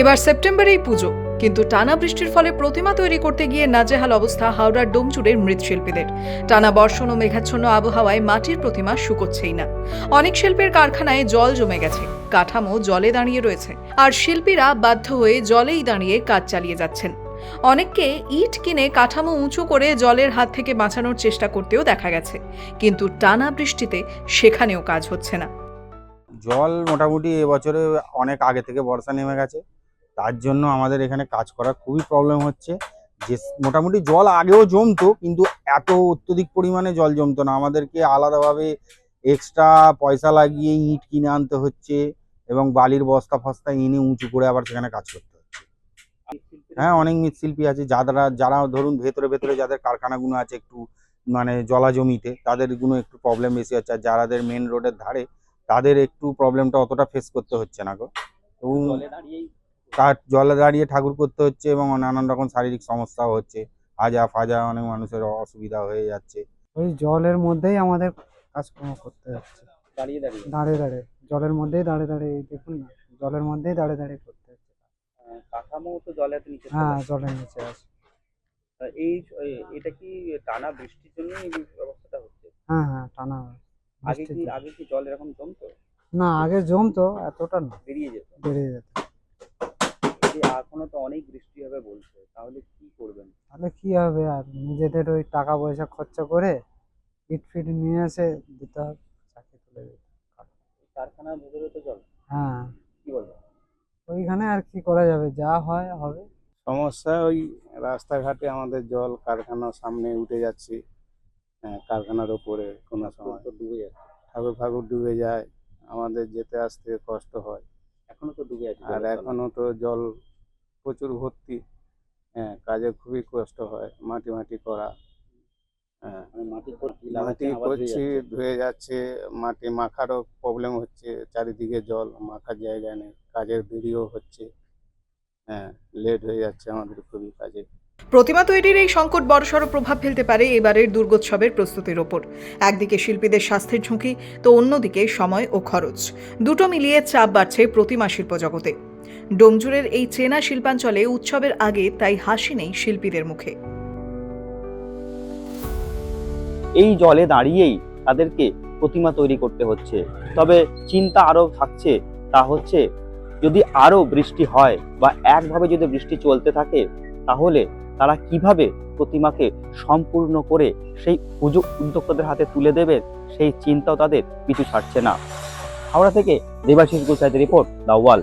এবার সেপ্টেম্বরেই পুজো, কিন্তু টানা বৃষ্টির ফলে প্রতিমা তৈরি করতে গিয়ে নাজেহাল অবস্থা হাওড়ার ডোমচুরের মৃৎশিল্পীদের। টানা বর্ষণ ও মেঘাচ্ছন্ন আবহাওয়ায় মাটির প্রতিমা শুকোচ্ছেই না। অনেক শিল্পের কারখানায় জল জমে গেছে, কাঠামো জলে দাঁড়িয়ে রয়েছে, আর শিল্পীরা বাধ্য হয়ে জলেই দাঁড়িয়ে কাজ চালিয়ে যাচ্ছেন। অনেককে ইট কিনে কাঠামো উঁচু করে জলের হাত থেকে বাঁচানোর চেষ্টা করতেও দেখা গেছে, কিন্তু টানা বৃষ্টিতে সেখানেও কাজ হচ্ছে না। জল মোটামুটি এবছরে অনেক আগে থেকে বর্ষা নেমে গেছে। তার জন্য আমাদের এখানে কাজ করা খুবই প্রবলেম হচ্ছে। যে মোটামুটি জল আগেও জমতো, কিন্তু এত অত্যধিক পরিমাণে জল জমতো না। আমাদেরকে আলাদাভাবে এক্সট্রা পয়সা লাগিয়ে ইট কিনে আনতে হচ্ছে এবং বালির বস্তা ফস্তা এনে উঁচু করে আবার সেখানে কাজ করতে হচ্ছে। হ্যাঁ অনেক মৃৎশিল্পী আছে। যারা যারা ধরুন ভেতরে ভেতরে যাদের কারখানাগুলো আছে একটু মানে জলা জমিতে, তাদেরগুলো একটু প্রবলেম বেশি হচ্ছে। আর যারাদের মেন রোডের ধারে, তাদের একটু প্রবলেমটা অতটা ফেস করতে হচ্ছে না গো। এবং তার জলে দাঁড়িয়ে ঠাকুর করতে হচ্ছে এবং নানান রকম শারীরিক সমস্যাও হচ্ছে। হাজা ফাজা অনেক মানুষের অসুবিধা হয়ে যাচ্ছে। ওই জলের মধ্যেই আমাদের কাজকর্ম করতে হচ্ছে। দাঁড়িয়ে দাঁড়িয়ে। দাঁড়িয়ে দাঁড়িয়ে জলের মধ্যেই দাঁড়িয়ে দাঁড়িয়ে দেখুন না জলের মধ্যেই দাঁড়িয়ে দাঁড়িয়ে করতে হচ্ছে। আহ, কাঠামো তো জলের নিচে হ্যাঁ জলের নিচে আছে এই এটা কি টানা বৃষ্টির জন্য এই অবস্থাটা হচ্ছে? হ্যাঁ হ্যাঁ টানা আগে কি আগে কি জল এরকম জমতো? না আগে জমতো এতটা না বেরিয়ে যেত। বেরিয়ে যেত। তাহলে কি করবেন? তাহলে কি হবে আর? নিজেদের ওই টাকা পয়সা খরচা করে ইট ফিট নিয়ে এসে দিতে হবে চাকরি তুলে দিতে কারখানার ভেতরে তো জল। হ্যাঁ। কি বলব? ওইখানে আর কি করা যাবে? যা হয় হবে। সমস্যা ওই রাস্তাঘাটে আমাদের জল কারখানার সামনে উঠে যাচ্ছে। হ্যাঁ কারখানার ওপরে কোনো সময়। তো ডুবে যাচ্ছে। ঠাকুর ফাকুর ডুবে যায়। আমাদের যেতে আসতে কষ্ট হয়। এখনও তো ডুবে আছে আর এখনও তো জল প্রচুর ভর্তি। হ্যাঁ কাজে খুবই কষ্ট হয় মাটি মাটি করা। হ্যাঁ মানে মাটি করছি ধুয়ে যাচ্ছে? মাটি মাখারও প্রবলেম হচ্ছে চারিদিকে জল মাখার জায়গা নেই কাজের দেরিও হচ্ছে। হ্যাঁ লেট হয়ে যাচ্ছে আমাদের খুবই কাজে। প্রতিমা তৈরির এই সংকট বড়সড় প্রভাব ফেলতে পারে এবারের দুর্গোৎসবের প্রস্তুতির ওপর। একদিকে শিল্পীদের স্বাস্থ্যের ঝুঁকি তো অন্যদিকে সময় ও খরচ। দুটো মিলিয়ে চাপ বাড়ছে প্রতিমা শিল্প জগতে ডোমজুরের এই চেনা শিল্পাঞ্চলে উৎসবের আগে তাই হাসি নেই শিল্পীদের মুখে। এই জলে দাঁড়িয়েই তাদেরকে প্রতিমা তৈরি করতে হচ্ছে। তবে চিন্তা আরও থাকছে, তা হচ্ছে যদি আরও বৃষ্টি হয় বা একভাবে যদি বৃষ্টি চলতে থাকে, তাহলে তারা কীভাবে প্রতিমাকে সম্পূর্ণ করে সেই উদ্যোক্তাদের হাতে তুলে দেবে, সেই চিন্তাও তাদের পিছু ছাড়ছে না। হাওড়া থেকে দেবাশিস গোসাইদের রিপোর্ট দ্য ওয়াল